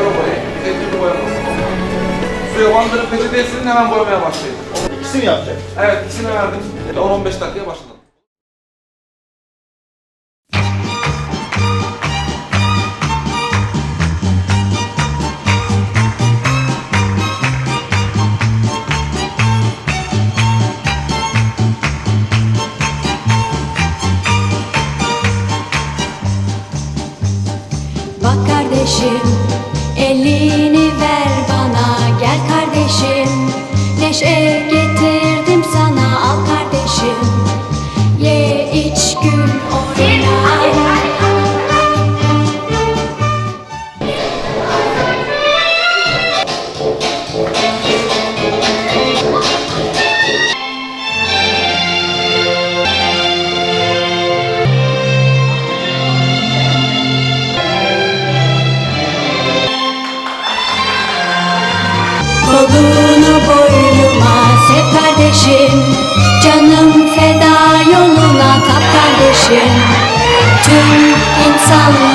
Boyayın. Tedbirli boyaması. Suya bandırıp peçeteye silin hemen boyamaya başlayın. İkisi mi yapacak? Evet ikisini verdim. 10-15 dakikaya başladım. Bak kardeşim get to ateşim Canım feda yoluna kap kardeşim. Tüm insanlar